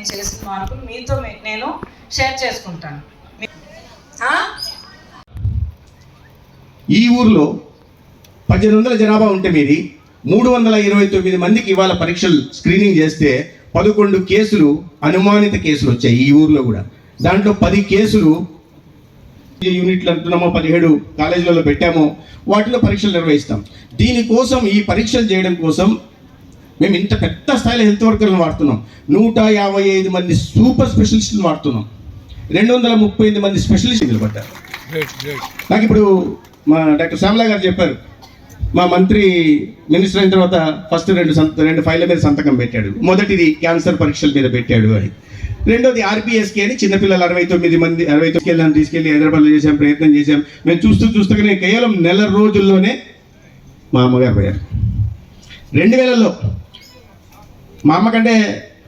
నేను చేసిన మార్పులు మీతో నేను షేర్ చేసుకుంటాను? ఈ ఊర్లో పద్దెనిమిది వందల జనాభా ఉంటే మీది మూడు వందల ఇరవై తొమ్మిది మందికి ఇవాళ పరీక్షలు స్క్రీనింగ్ చేస్తే పదకొండు కేసులు అనుమానిత కేసులు వచ్చాయి ఈ ఊర్లో కూడా. దాంట్లో పది కేసులు యూనిట్లు అంటున్నామో పదిహేడు కాలేజీలలో పెట్టామో వాటిలో పరీక్షలు నిర్వహిస్తాం. దీనికోసం ఈ పరీక్షలు చేయడం కోసం మేము ఇంత పెద్ద స్థాయిలో హెల్త్ వర్కర్లను వాడుతున్నాం. నూట యాభై ఐదు మంది సూపర్ స్పెషలిస్టులు వాడుతున్నాం. రెండు వందల ముప్పై ఎనిమిది మంది స్పెషలిస్టులు నిలబడ్డారు. నాకు ఇప్పుడు మా డాక్టర్ శ్యామలా గారు చెప్పారు. మా మంత్రి మినిస్టర్ అయిన తర్వాత ఫస్ట్ రెండు సంత రెండు ఫైళ్ళ మీద సంతకం పెట్టాడు. మొదటిది క్యాన్సర్ పరీక్షల మీద పెట్టాడు అని. రెండోది ఆర్బీఎస్కే అని చిన్నపిల్లలు అరవై తొమ్మిది మంది అరవై తొమ్మిది వెళ్ళాను తీసుకెళ్ళి హైదరాబాద్లో చేసాం ప్రయత్నం చేశాం. మేము చూస్తూ చూస్తూనే కేవలం నెల రోజుల్లోనే మా అమ్మగారు పోయారు. రెండు వేలలో మా అమ్మకంటే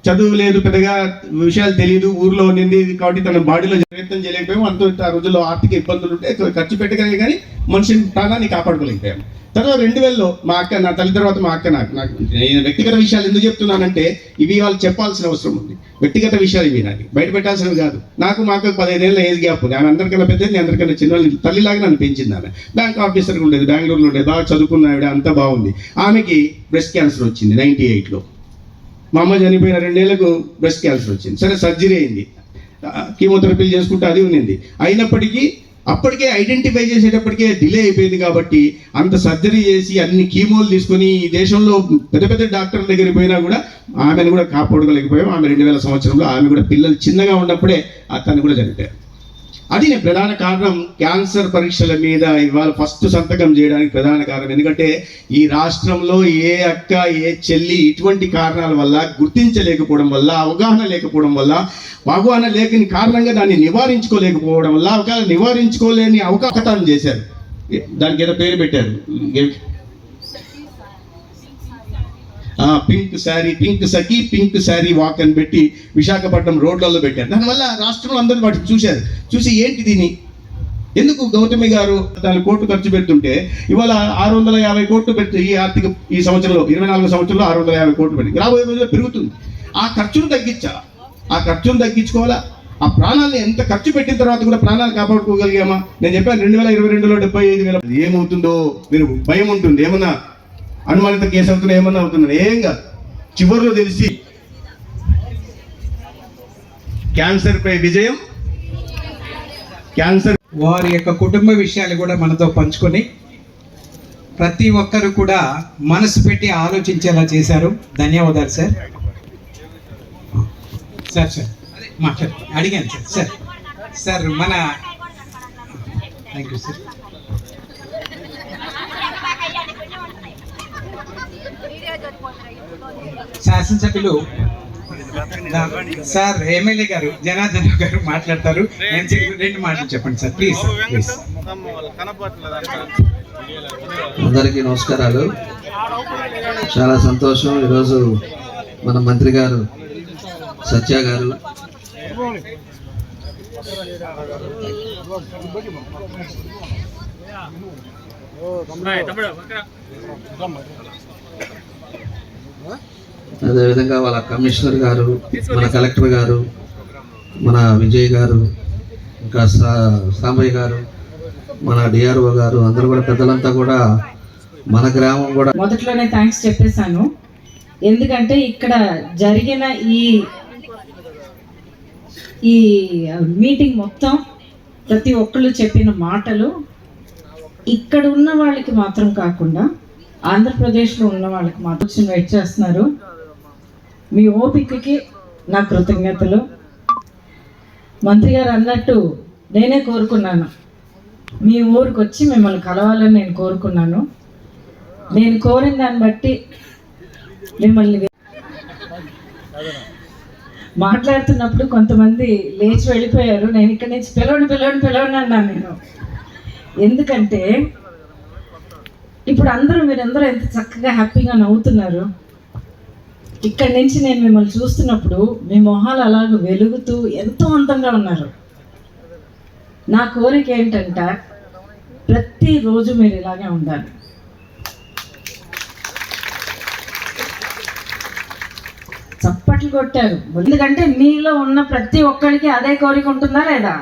చదువు లేదు పెద్దగా విషయాలు తెలియదు ఊర్లో ఉండింది కాబట్టి తన బాడీలో ప్రయత్నం చేయలేకపోయాము. అంత ఆ రోజుల్లో ఆర్థిక ఇబ్బందులు ఉంటే ఖర్చు పెట్టగలిగే కానీ మనిషిని ప్రాణాన్ని కాపాడుకోలేకపోయాము. తర్వాత రెండు వేలలో మా అక్క నా తల్లి తర్వాత మా అక్క నాకు నాకు నేను వ్యక్తిగత విషయాలు ఎందుకు చెప్తున్నానంటే ఇవి వాళ్ళు చెప్పాల్సిన అవసరం ఉంది. వ్యక్తిగత విషయాలు ఇవి నాకు. బయట పెట్టాల్సినవి కాదు. నాకు మాకు పదిహేనేళ్ళ ఏజ్ గ్యాప్ ఉంది. ఆమె అందరికన్నా పెద్దది నేను అందరికన్నా చిన్న తల్లిలాగా నన్ను పెంచింది ఆమె. బ్యాంక్ ఆఫీసర్గా ఉండేది బెంగళూరులో ఉండేది బాగా చదువుకున్న ఆవిడ అంతా బాగుంది. ఆమెకి బ్రెస్ట్ క్యాన్సర్ వచ్చింది నైంటీ ఎయిట్లో మా అమ్మ చనిపోయిన రెండేళ్ళకు బ్రెస్ట్ క్యాన్సర్ వచ్చింది. సరే సర్జరీ అయింది. కీమోథెరపీలు చేసుకుంటే అది ఉన్నింది. అయినప్పటికీ అప్పటికే ఐడెంటిఫై చేసేటప్పటికే డిలే అయిపోయింది కాబట్టి అంత సర్జరీ చేసి అన్ని కీమోలు తీసుకొని ఈ దేశంలో పెద్ద పెద్ద డాక్టర్ల దగ్గరికి పోయినా కూడా ఆమెను కూడా కాపాడుకోలేకపోయాం. ఆమె రెండు వేల సంవత్సరంలో ఆమె కూడా పిల్లలు చిన్నగా ఉన్నప్పుడే తను కూడా చనిపోయారు. అది నేను ప్రధాన కారణం. క్యాన్సర్ పరీక్షల మీద ఇవాళ ఫస్ట్ సంతకం చేయడానికి ప్రధాన కారణం. ఎందుకంటే ఈ రాష్ట్రంలో ఏ అక్క ఏ చెల్లి ఇటువంటి కారణాల వల్ల గుర్తించలేకపోవడం వల్ల అవగాహన లేకపోవడం వల్ల అవగాహన లేని కారణంగా దాన్ని నివారించుకోలేకపోవడం వల్ల అవకాశం నివారించుకోలేని అవకాశం చేశారు. దానికి ఏదో పేరు పెట్టారు. Pink sari pink Sakhi pink sari walk అని పెట్టి విశాఖపట్నం రోడ్లలో పెట్టారు. దానివల్ల రాష్ట్రంలో అందరూ వాటిని చూశారు. చూసి ఏంటి దీని ఎందుకు గౌతమి గారు దాని కోట్లు ఖర్చు పెడుతుంటే ఇవాళ ఆరు వందల యాభై కోట్లు పెట్టి ఈ ఆర్థిక ఈ సంవత్సరంలో ఇరవై నాలుగు సంవత్సరంలో ఆరు వందల యాభై కోట్లు పెట్టి రాబోయే రోజుల్లో పెరుగుతుంది. ఆ ఖర్చును తగ్గించాలా? ఆ ఖర్చును తగ్గించుకోవాలా? ఆ ప్రాణాలను ఎంత ఖర్చు పెట్టిన తర్వాత కూడా ప్రాణాలు కాపాడుకోగలిగామా? నేను చెప్పాను రెండు వేల ఇరవై రెండులో డెబ్బై ఐదు వేల ఏమవుతుందో మీరు భయం ఉంటుంది. ఏమన్నా అనుమానిత కేసు అవుతున్నా ఏమన్నా అవుతున్నా ఏం కాదు. చివరిలో తెలిసి క్యాన్సర్ పై విజయం క్యాన్సర్ వారి యొక్క కుటుంబ విషయాలు కూడా మనతో పంచుకొని ప్రతి ఒక్కరు కూడా మనసు పెట్టి ఆలోచించేలా చేశారు. ధన్యవాదాలు సార్. Sir sir. మాట్లాడు. అడిగాను సార్. సార్ సార్ మన థ్యాంక్ యూ సార్ శాసనసభ్యులు సార్ ఎమ్మెల్యే గారు జనార్దన్ గారు మాట్లాడతారు. రెండు మాటలు చెప్పండి సార్ ప్లీజ్ సార్ ప్లీజ్ అందరికీ నమస్కారాలు. చాలా సంతోషం. ఈరోజు మన మంత్రి గారు సత్య గారు. అదేవిధంగా వాళ్ళ కమిషనర్ గారు మన కలెక్టర్ గారు మన విజయ్ గారు ఇంకా సా సాంబయ్య గారు మన డిఆర్ఓ గారు అందరూ కూడా పెద్దలంతా కూడా మన గ్రామం కూడా మొదట్లోనే థ్యాంక్స్ చెప్పేశాను. ఎందుకంటే ఇక్కడ జరిగిన ఈ ఈ మీటింగ్ మొత్తం ప్రతి ఒక్కళ్ళు చెప్పిన మాటలు ఇక్కడ ఉన్న వాళ్ళకి మాత్రం కాకుండా ఆంధ్రప్రదేశ్లో ఉన్న వాళ్ళకి మాత్రం వచ్చి వెయిట్ చేస్తున్నారు. మీ ఓపికకి నా కృతజ్ఞతలు. మంత్రి గారు అన్నట్టు నేనే కోరుకున్నాను. మీ ఊరికి వచ్చి మిమ్మల్ని కలవాలని నేను కోరుకున్నాను. నేను కోరిన దాన్ని బట్టి మిమ్మల్ని మాట్లాడుతున్నప్పుడు కొంతమంది లేచి వెళ్ళిపోయారు. నేను ఇక్కడి నుంచి పిలవండి పిలవండి పిలవండి అన్నాను నేను. ఎందుకంటే ఇప్పుడు అందరూ మీరందరూ ఎంత చక్కగా హ్యాపీగా నవ్వుతున్నారు. ఇక్కడి నుంచి నేను మిమ్మల్ని చూస్తున్నప్పుడు మీ మొహాలు అలాగ వెలుగుతూ ఎంతో అందంగా ఉన్నారు. నా కోరిక ఏంటంటే ప్రతిరోజు మీరు ఇలాగే ఉండాలి. చప్పట్లు కొట్టారు. ఎందుకంటే మీలో ఉన్న ప్రతి ఒక్కరికి అదే కోరిక ఉంటుందా లేదా?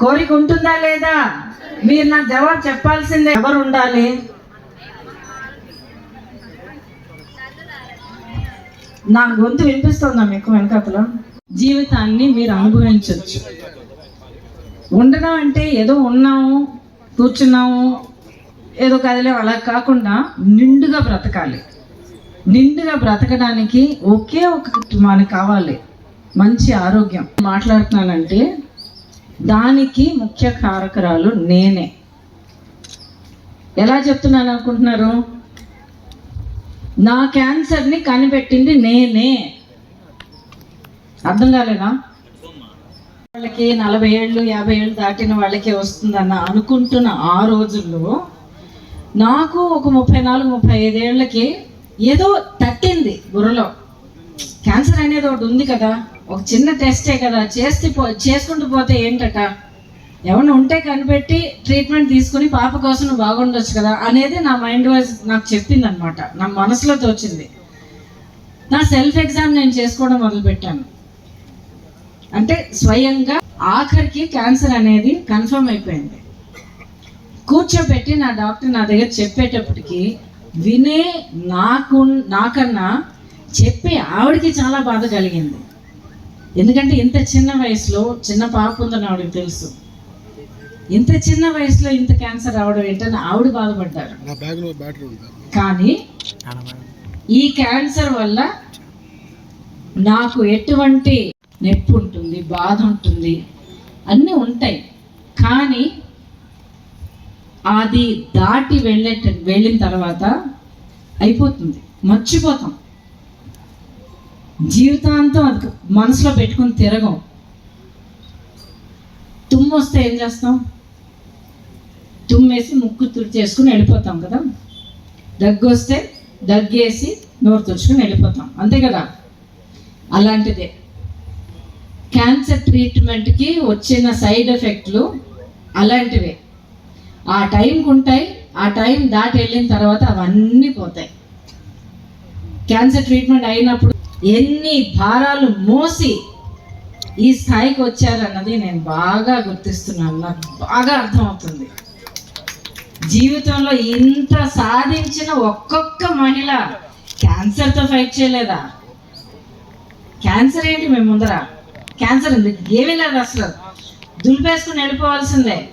కోరిక ఉంటుందా లేదా? మీరు నాకు జవాబు చెప్పాల్సిందే. ఎవరు ఉండాలి? నా గొంతు వినిపిస్తుందా మీకు వెనకతలో? జీవితాన్ని మీరు అనుభవించవచ్చు ఉండడం అంటే ఏదో ఉన్నాము కూర్చున్నాము ఏదో కదిలే అలా కాకుండా నిండుగా బ్రతకాలి. నిండుగా బ్రతకడానికి ఒకే ఒకటి మనకు కావాలి. మంచి ఆరోగ్యం. మాట్లాడుతున్నానంటే దానికి ముఖ్య కారకరాలు నేనే. ఎలా చెప్తున్నాను అనుకుంటున్నారు నా క్యాన్సర్ని కనిపెట్టింది నేనే. అర్థం కాలేదా? వాళ్ళకి నలభై ఏళ్ళు యాభై ఏళ్ళు దాటిన వాళ్ళకి వస్తుందన్న అనుకుంటున్న ఆ రోజుల్లో నాకు ఒక ముప్పై నాలుగు ముప్పై ఐదేళ్ళకి ఏదో తట్టింది బుర్రలో. క్యాన్సర్ అనేది ఒకటి ఉంది కదా. ఒక చిన్న టెస్టే కదా. చేస్తే పో చేసుకుంటూ పోతే ఏంటట? ఎవరిని ఉంటే కనిపెట్టి ట్రీట్మెంట్ తీసుకుని పాప కోసం బాగుండొచ్చు కదా అనేది నా మైండ్ వైజ్ నాకు చెప్పింది అనమాట నా మనసులో తోచింది. నా సెల్ఫ్ ఎగ్జామ్ నేను చేసుకోవడం మొదలుపెట్టాను. అంటే స్వయంగా ఆఖరికి క్యాన్సర్ అనేది కన్ఫర్మ్ అయిపోయింది. కూర్చోబెట్టి నా డాక్టర్ నా దగ్గర చెప్పేటప్పటికి వినే నాకు నాకన్నా చెప్పి ఆవిడకి చాలా బాధ కలిగింది. ఎందుకంటే ఇంత చిన్న వయసులో చిన్న పాప ఉందని ఆవిడకి తెలుసు. ఇంత చిన్న వయసులో ఇంత క్యాన్సర్ రావడం ఏంటని ఆవిడ బాధపడ్డారు. కానీ ఈ క్యాన్సర్ వల్ల నాకు ఎటువంటి నొప్పి ఉంటుంది బాధ ఉంటుంది అన్నీ ఉంటాయి. కానీ అది దాటి వెళ్ళే వెళ్ళిన తర్వాత అయిపోతుంది. మర్చిపోతాం. జీవితాంతం అది మనసులో పెట్టుకుని తిరగం. తుమ్ము వస్తే ఏం చేస్తాం? తుమ్మేసి ముక్కు తుడిచేసుకుని వెళ్ళిపోతాం కదా? దగ్గు వస్తే దగ్గేసి నోరు తుడుచుకుని వెళ్ళిపోతాం. అంతే కదా? అలాంటిదే. క్యాన్సర్ ట్రీట్మెంట్కి వచ్చిన సైడ్ ఎఫెక్ట్లు అలాంటివే. ఆ టైంకి ఉంటాయి ఆ టైం దాటి వెళ్ళిన తర్వాత అవన్నీ పోతాయి. క్యాన్సర్ ట్రీట్మెంట్ అయినప్పుడు ఎన్ని భారాలు మోసి ఈ స్థాయికి వచ్చారన్నది నేను బాగా గుర్తిస్తున్నాను. నాకు బాగా అర్థమవుతుంది. జీవితంలో ఇంత సాధించిన ఒక్కొక్క మహిళ క్యాన్సర్తో ఫైట్ చేయలేదా? క్యాన్సర్ ఏంటి మేము ముందర? క్యాన్సర్ ఏమీ లేదు అసలు. దులిపేసుకుని వెళ్ళిపోవాల్సిందే.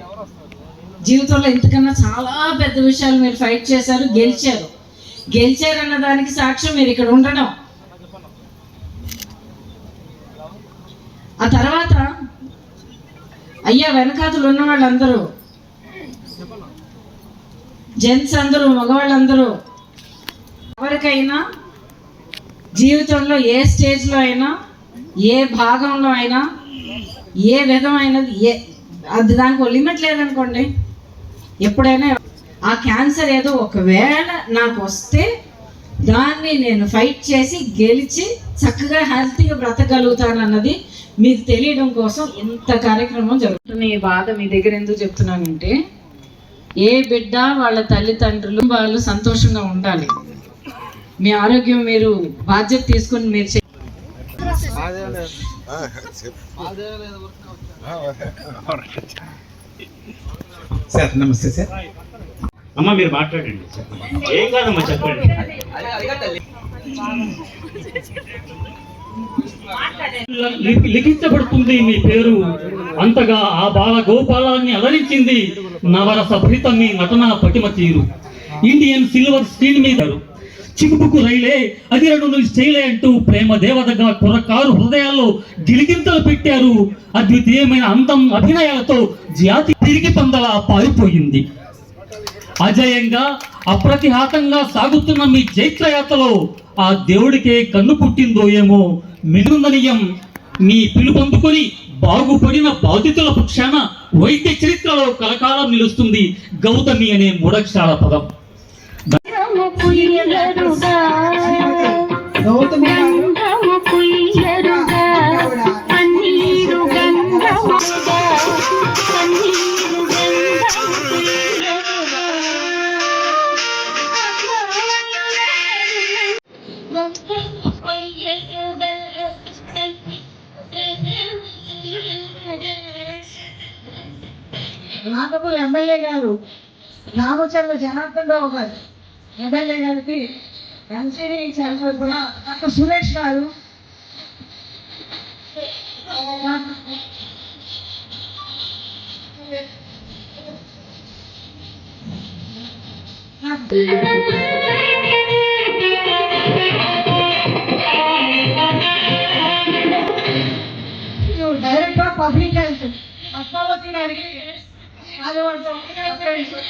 జీవితంలో ఇంతకన్నా చాలా పెద్ద విషయాలు మీరు ఫైట్ చేశారు గెలిచారు. గెలిచారు అన్న దానికి సాక్ష్యం మీరు ఇక్కడ ఉండడం. ఆ తర్వాత అయ్యా వెనకాతలు ఉన్న వాళ్ళందరూ జెంట్స్ అందరూ మగవాళ్ళందరూ ఎవరికైనా జీవితంలో ఏ స్టేజ్లో అయినా ఏ భాగంలో అయినా ఏ విధమైనది ఏ అది దానికి లిమిట్ లేదనుకోండి ఎప్పుడైనా ఆ క్యాన్సర్ ఏదో ఒకవేళ నాకు వస్తే దాన్ని నేను ఫైట్ చేసి గెలిచి చక్కగా హెల్తీగా బ్రతకగలుగుతానన్నది మీకు తెలియడం కోసం ఇంత కార్యక్రమం జరుగుతుంది. ఈ బాధ మీ దగ్గర ఎందుకు చెప్తున్నానంటే ఏ బిడ్డ వాళ్ళ తల్లిదండ్రులు వాళ్ళు సంతోషంగా ఉండాలి. మీ ఆరోగ్యం మీరు బాధ్యత తీసుకొని మీరు సార్ నమస్తే సార్. అమ్మ మీరు మాట్లాడండి. చెప్పండి ఏం కాదమ్మా చెప్పండి. లిఖించబడుతుంది మీ పేరు. అంతగా ఆ బాల గోపాలాన్ని అలరించింది నవరస భరిత మీ నటన పటిమ తీరు ఇండియన్ సిల్వర్ స్క్రీన్ మీద చిగుపుకు రైలే అది రెండు స్టైలే అంటూ ప్రేమ దేవతగా కుర్రకారు హృదయాల్లో గిలిగింతలు పెట్టారు. అద్వితీయమైన అందం అభినయాలతో జాతి తిరిగి పందలా పారిపోయింది. అజయంగా అప్రతిహాతంగా సాగుతున్న మీ జైత్రయాత్రలో ఆ దేవుడికే కన్ను పుట్టిందో ఏమో మినుందనీయం. మీ పిలుపొందుకొని బాగుపడిన బాధితుల పక్షాన వైద్య చరిత్రలో కలకాలం నిలుస్తుంది గౌతమి అనే మూడక్షరాల పదం. గౌతమి నాగపూర్ ఎమ్మెల్యే గారు రామచంద్ర జనార్దన్ రావు గారు ఎమ్మెల్యే గారికి ఎన్సీడీ చైర్మన్ కూడా doctor Suresh garu director public health Padmavati గారికి అది వాళ్ళతో ఇప్పుడు